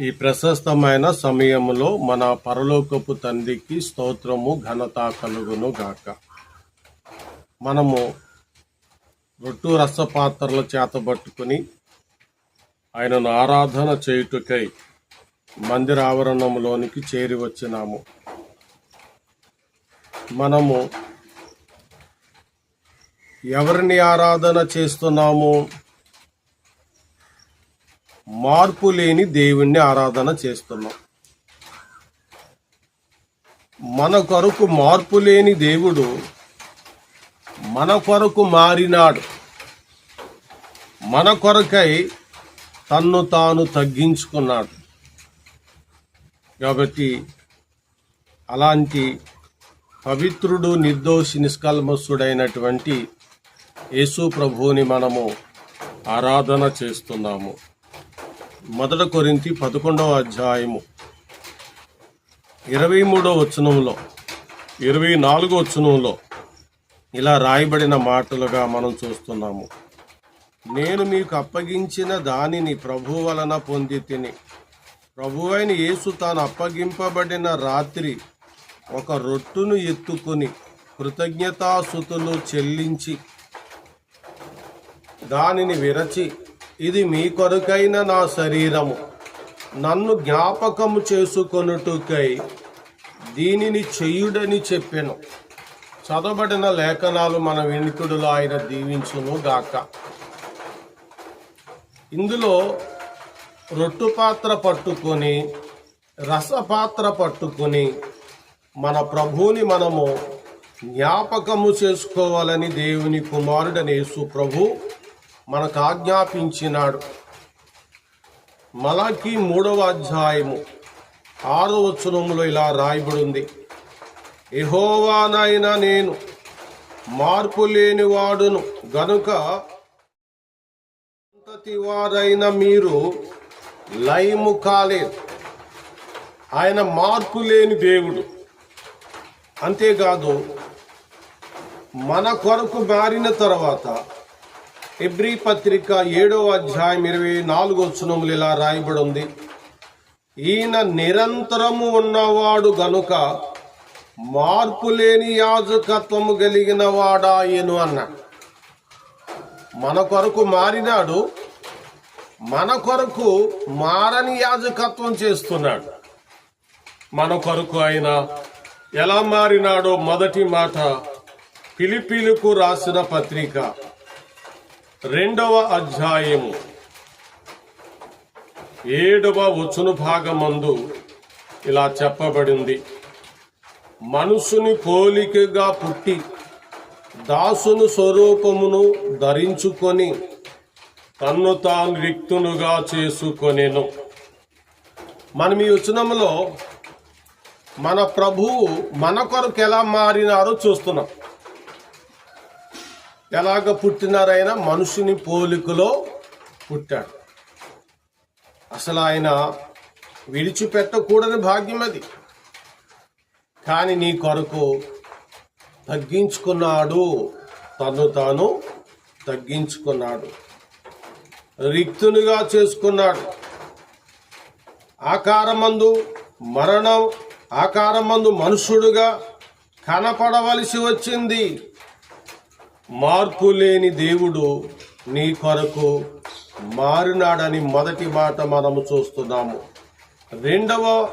ఈ ప్రశస్తమైన సమయంలో మన పరలోకపు తండ్రికి స్తోత్రము ఘనత కలుగును గాక. మనము రొట్టు రసపాత్రల చేతబట్టుకుని ఆయనను ఆరాధన చేయుటకై మందిర ఆవరణంలోనికి చేరి వచ్చినాము. మనము ఎవరిని ఆరాధన చేస్తున్నాము? మార్పు లేని దేవుణ్ణి ఆరాధన చేస్తున్నాం. మన కొరకు మార్పు లేని దేవుడు మన కొరకు మారినాడు. మన కొరకై తన్ను తాను తగ్గించుకున్నాడు. కాబట్టి అలాంటి పవిత్రుడు నిర్దోషి నిష్కల్మసుడైనటువంటి యేసు ప్రభువుని మనము ఆరాధన చేస్తున్నాము. మొదట కొరింతి పదకొండవ అధ్యాయము. ఇరవై మూడో వచనంలో ఇరవై నాలుగో వచనంలో ఇలా రాయబడిన మాటలుగా మనం చూస్తున్నాము. నేను మీకు అప్పగించిన దానిని ప్రభు వలన పొంది తిని ప్రభువైన యేసు తాను అప్పగింపబడిన రాత్రి ఒక రొట్టును ఎత్తుకుని కృతజ్ఞతాసుతులు చెల్లించి దానిని విరచి ఇది మీ కొరకైన నా శరీరము. నన్ను జ్ఞాపకము చేసుకొనుటకై దీనిని చెయ్యుడని చెప్పాను. చదవబడిన లేఖనాలు మన వెనుకుడులో ఆయన దీవించును గాక. ఇందులో రొట్టు పాత్ర పట్టుకొని రసపాత్ర పట్టుకొని మన ప్రభువుని మనము జ్ఞాపకము చేసుకోవాలని దేవుని కుమారుడనేసు ప్రభు మనకు ఆజ్ఞాపించినాడు మలాకి మూడవ అధ్యాయము ఆరో వచనములో ఇలా రాయబడింది. ఎహోవానైనా నేను మార్పు లేని వాడును గనుక సంతతి వారైన మీరు లయము కాలేదు ఆయన మార్పు లేని దేవుడు. అంతేకాదు మన కొరకు మారిన తర్వాత ఎబ్రి పత్రిక ఏడవ అధ్యాయం ఇరవై నాలుగో వచనములు ఇలా రాయబడి ఉంది ఈయన నిరంతరము ఉన్నవాడు గనుక మార్పు లేని యాజకత్వము కలిగిన వాడాయను అన్న. మన కొరకు మారినాడు మన కొరకు మారని యాజకత్వం చేస్తున్నాడు. మన కొరకు ఆయన ఎలా మారినాడో మొదటి మాట పిలిపిలుకు రాసిన పత్రిక. రెండవ అధ్యాయము. ఏడవ వచ్చును భాగమందు ఇలా చెప్పబడింది. మనుషుని పోలికగా పుట్టి దాసును స్వరూపమును ధరించుకొని తన్ను తాను రిక్తునుగా చేసుకొనేను. మనం ఈ వచనంలో మన ప్రభువు మన కొరకు ఎలా మారినారో చూస్తున్నాం. ఎలాగ పుట్టినారైనా మనుషుని పోలికలో పుట్టాడు. అసలు ఆయన విడిచిపెట్టకూడని భాగ్యం అది. కానీ నీ కొరకు తగ్గించుకున్నాడు. తను తాను తగ్గించుకున్నాడు. రిక్తునిగా చేసుకున్నాడు. ఆకారమందు మరణం ఆకారమందు మనుషుడుగా కనపడవలసి వచ్చింది. మార్పు లేని దేవుడు నీ కొరకు మారినాడని మొదటి మాట మనము చూస్తున్నాము. రెండవ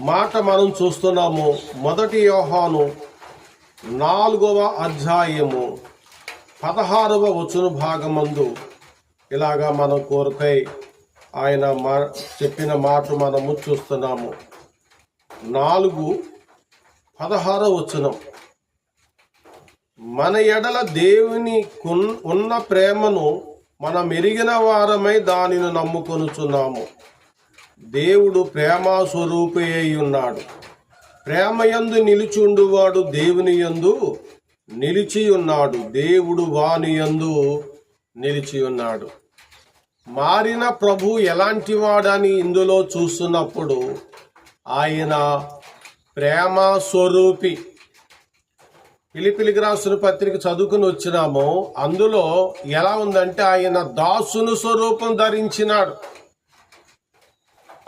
మాట మనం చూస్తున్నాము. మొదటి యోహాను నాలుగవ అధ్యాయము పదహారవ వచన భాగమందు ఇలాగా మన కోరికై ఆయన మా చెప్పిన మాట మనము చూస్తున్నాము. నాలుగు పదహారవ వచనం. మన ఎడల దేవుని ఉన్న ప్రేమను మనం ఎరిగిన వారమై దానిని నమ్ముకొనుచున్నాము. దేవుడు ప్రేమ స్వరూపి ఉన్నాడు. ప్రేమయందు నిలిచుండువాడు దేవుని యందు నిలిచి ఉన్నాడు. దేవుడు వాని యందు నిలిచి ఉన్నాడు. మారిన ప్రభు ఎలాంటి వాడని ఇందులో చూస్తున్నప్పుడు ఆయన ప్రేమ స్వరూపి పిలిపిలికి రాసిన పత్రిక చదువుకుని వచ్చినాము. అందులో ఎలా ఉందంటే ఆయన దాసును స్వరూపం ధరించినాడు.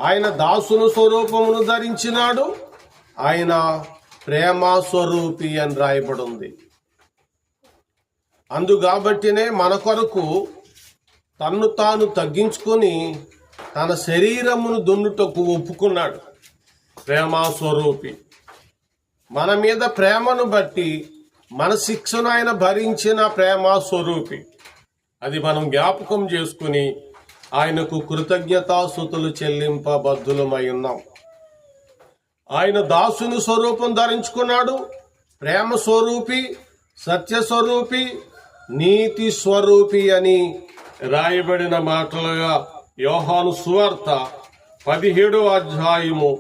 ఆయన దాసును స్వరూపమును ధరించినాడు. ఆయన ప్రేమ స్వరూపి అని రాయబడి ఉంది కాబట్టినే మన కొరకు తన్ను తాను తగ్గించుకొని తన శరీరమును దున్నుటకు ఒప్పుకున్నాడు. ప్రేమ స్వరూపి. మన మీద ప్రేమను బట్టి మన శిక్షను ఆయన భరించిన ప్రేమ స్వరూపి. అది మనం జ్ఞాపకం చేసుకుని ఆయనకు కృతజ్ఞతాసుతులు చెల్లింపబద్ధులమై ఉన్నాం. ఆయన దాసుని స్వరూపం ధరించుకున్నాడు. ప్రేమ స్వరూపి సత్య స్వరూపి నీతి స్వరూపి అని రాయబడిన మాటలుగా యోహాను సువార్త పదిహేడు అధ్యాయము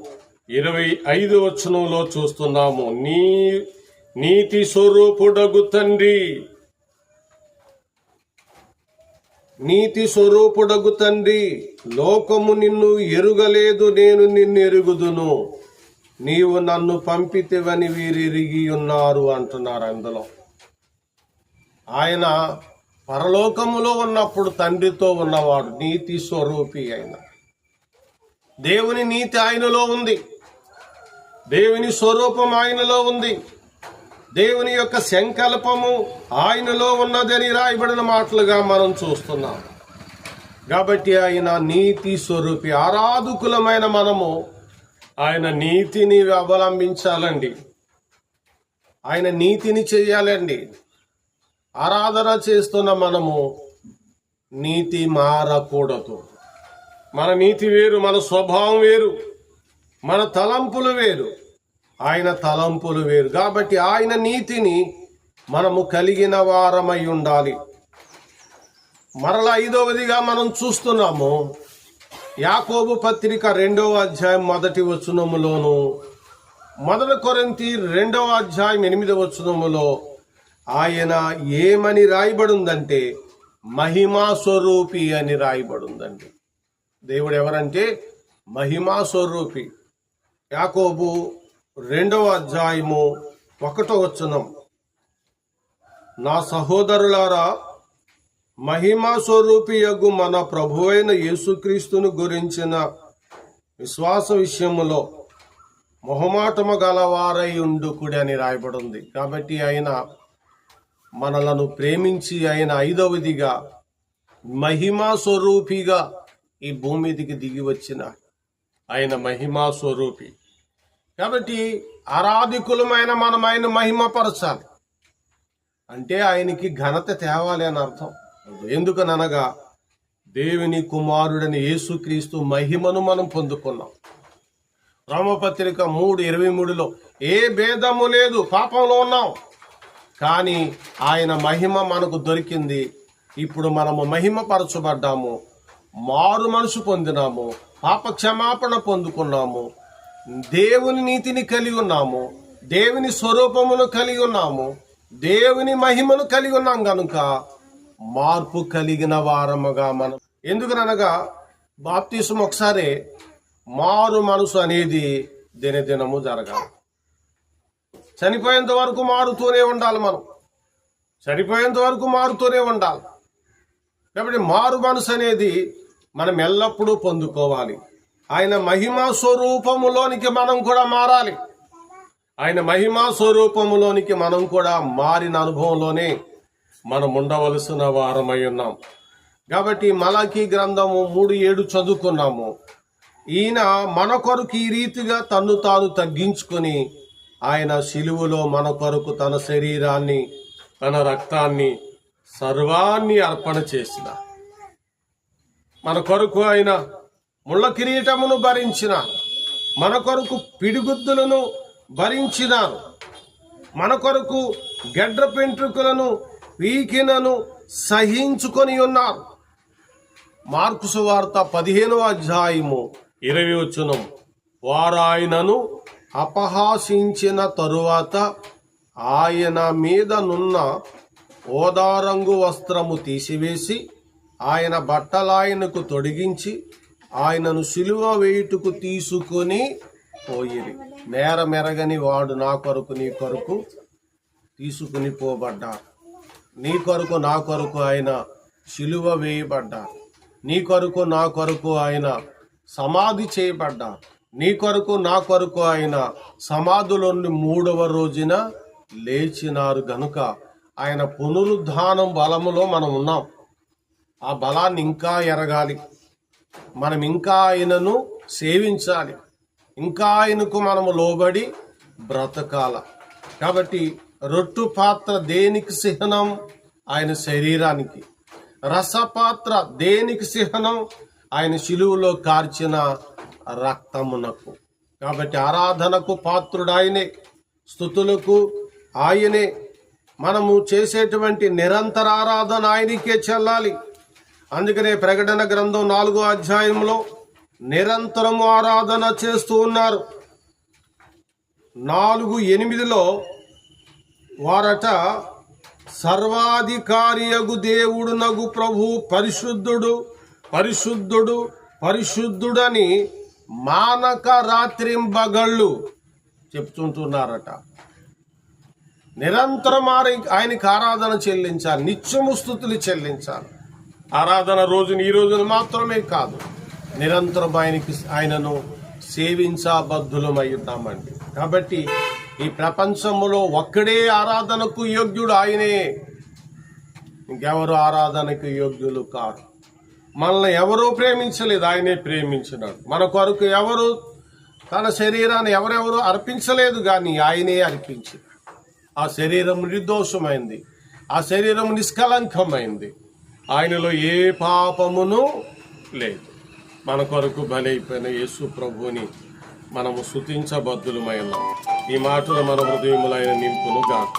ఇరవై ఐదు వచనంలో చూస్తున్నాము. నీ నీతి స్వరూపుడగు తండ్రి. నీతి స్వరూపుడగు తండ్రి లోకము నిన్ను ఎరుగలేదు నేను నిన్ను ఎరుగుదును. నీవు నన్ను పంపితివని వీరెరిగి ఉన్నారు అంటున్నారు అందులో. ఆయన పరలోకములో ఉన్నప్పుడు తండ్రితో ఉన్నవాడు నీతి స్వరూపి ఆయన దేవుని నీతి ఆయనలో ఉంది. దేవుని స్వరూపం ఆయనలో ఉంది. దేవుని యొక్క సంకల్పము ఆయనలో ఉన్నదని రాయబడిన మాటలుగా మనం చూస్తున్నాం. కాబట్టి ఆయన నీతి స్వరూపి ఆరాధకులమైన మనము ఆయన నీతిని అవలంబించాలండి. ఆయన నీతిని చేయాలండి. ఆరాధన చేస్తున్న మనము నీతి మారకూడదు. మన నీతి వేరు మన స్వభావం వేరు మన తలంపులు వేరు. ఆయన తలంపులు వేరు. కాబట్టి ఆయన నీతిని మనము కలిగిన వారమై ఉండాలి. మరల ఐదవదిగా మనం చూస్తున్నాము యాకోబు పత్రిక రెండవ అధ్యాయం మొదటి వచనములోను మొదటి కొరంతి రెండవ అధ్యాయం ఎనిమిదవ వచనములో ఆయన ఏమని రాయబడిందంటే మహిమా స్వరూపి అని రాయబడిందండి. దేవుడు ఎవరంటే మహిమా స్వరూపి. యాకోబు రెండవ అధ్యాయము ఒకటో వచనం. నా సహోదరులారా మహిమా స్వరూపియగు మన ప్రభువైన యేసుక్రీస్తును గురించిన విశ్వాస విషయములో మొహమాటము గలవారై ఉండుకుడి అని రాయబడింది. కాబట్టి ఆయన మనలను ప్రేమించి ఆయన ఐదవదిగా మహిమా స్వరూపిగా ఈ భూమి మీదికి దిగి వచ్చిన ఆయన మహిమా స్వరూపి. కాబట్టి ఆరాధికులమైన మనం ఆయన మహిమపరచాలి. అంటే ఆయనకి ఘనత తేవాలి అని అర్థం. ఎందుకనగా దేవుని కుమారుడని యేసుక్రీస్తు మహిమను మనం పొందుకున్నాం. రోమపత్రిక మూడు ఇరవై మూడులో ఏ భేదము లేదు పాపంలో ఉన్నాం. కానీ ఆయన మహిమ మనకు దొరికింది. ఇప్పుడు మనము మహిమపరచబడ్డాము మారు మనసు పొందినాము పాప క్షమాపణ పొందుకున్నాము. దేవుని నీతిని కలిగి ఉన్నాము దేవుని స్వరూపమును కలిగి ఉన్నాము దేవుని మహిమను కలిగి ఉన్నాం కనుక మార్పు కలిగిన వారముగా మనం. ఎందుకనగా బాప్తీసం ఒకసారి మారు మనసు అనేది దినదినము జరగాలి. చనిపోయేంత వరకు మారుతూనే ఉండాలి మనం. చనిపోయేంత వరకు మారుతూనే ఉండాలి. కాబట్టి మారు మనసు అనేది మనం ఎల్లప్పుడూ పొందుకోవాలి. ఆయన మహిమా స్వరూపములోనికి మనం కూడా మారాలి. ఆయన మహిమా స్వరూపములోనికి మనం కూడా మారిన అనుభవంలోనే మనం ఉండవలసిన వారమై ఉన్నాం. కాబట్టి మలాఖీ గ్రంథము మూడు ఏడు చదువుకున్నాము. ఈయన మన కొరకు ఈ రీతిగా తన్ను తాను తగ్గించుకొని ఆయన శిలువలో మన కొరకు తన శరీరాన్ని తన రక్తాన్ని సర్వాన్ని అర్పణ చేసిన. మన కొరకు ఆయన ముళ్ళ కిరీటమును భరించిన మన కొరకు పిడిగుద్దులను భరించినారు. మన కొరకు గడ్డ పెంట్రుకలను వీకినను సహించుకొని ఉన్నారు. మార్కు సువార్త పదిహేనవ అధ్యాయము ఇరవై వచ్చునం వారాయనను అపహాసించిన తరువాత ఆయన మీదనున్న ఓదారంగు వస్త్రము తీసివేసి ఆయన బట్టలాయనకు తొడిగించి ఆయనను సిలువ వేయుటకు తీసుకొని పోయిరి. నేరమెరగని వాడు నా కొరకు నీ కొరకు తీసుకుని పోబడ్డారు నీ కొరకు నా కొరకు ఆయన సిలువ వేయబడ్డారు నీ కొరకు నా కొరకు ఆయన సమాధి చేయబడ్డారు నీ కొరకు నా కొరకు ఆయన సమాధులోని మూడవ రోజున లేచినారు గనుక ఆయన పునరుద్ధానం బలములో మనం ఉన్నాం ఆ బలాన్ని ఇంకా ఎరగాలి. మనం ఇంకా ఆయనను సేవించాలి. ఇంకా ఆయనకు మనము లోబడి బ్రతకాల. కాబట్టి రొట్టు పాత్ర దేనికి చిహ్నం ఆయన శరీరానికి. రసపాత్ర దేనికి చిహ్నం ఆయన శిలువులో కార్చిన రక్తమునకు. కాబట్టి ఆరాధనకు పాత్రుడు ఆయనే స్థుతులకు ఆయనే. మనము చేసేటువంటి నిరంతర ఆరాధన ఆయనకే చెల్లాలి. అందుకనే ప్రకటన గ్రంథం నాలుగో అధ్యాయంలో నిరంతరము ఆరాధన చేస్తూ ఉన్నారు. నాలుగు ఎనిమిదిలో వారట సర్వాధికారియగు దేవుడు నగు ప్రభు పరిశుద్ధుడు పరిశుద్ధుడు పరిశుద్ధుడని మానక రాత్రింబగళ్ళు చెప్తుంటున్నారట. నిరంతరం ఆయనకి ఆరాధన చెల్లించాలి నిత్యము స్థుతులు చెల్లించాలి. ఆరాధన రోజున ఈ రోజున మాత్రమే కాదు నిరంతరం ఆయనకి ఆయనను సేవించబద్ధులమై ఉన్నామండి కాబట్టి ఈ ప్రపంచంలో ఒక్కడే ఆరాధనకు యోగ్యుడు ఆయనే. ఇంకెవరు ఆరాధనకు యోగ్యులు కాదు మనల్ని ఎవరూ ప్రేమించలేదు ఆయనే ప్రేమించినాడు. మన కొరకు ఎవరు తన శరీరాన్ని ఎవరెవరు అర్పించలేదు కానీ ఆయనే అర్పించి ఆ శరీరం నిర్దోషమైంది ఆ శరీరం నిష్కలంకమైంది ఆయనలో ఏ పాపమును లేదు. మన కొరకు బలైపోయిన యేసు ప్రభువుని మనము శుతించబద్దులమైన ఈ మాటలు మన హృదయములైన నింపును గాక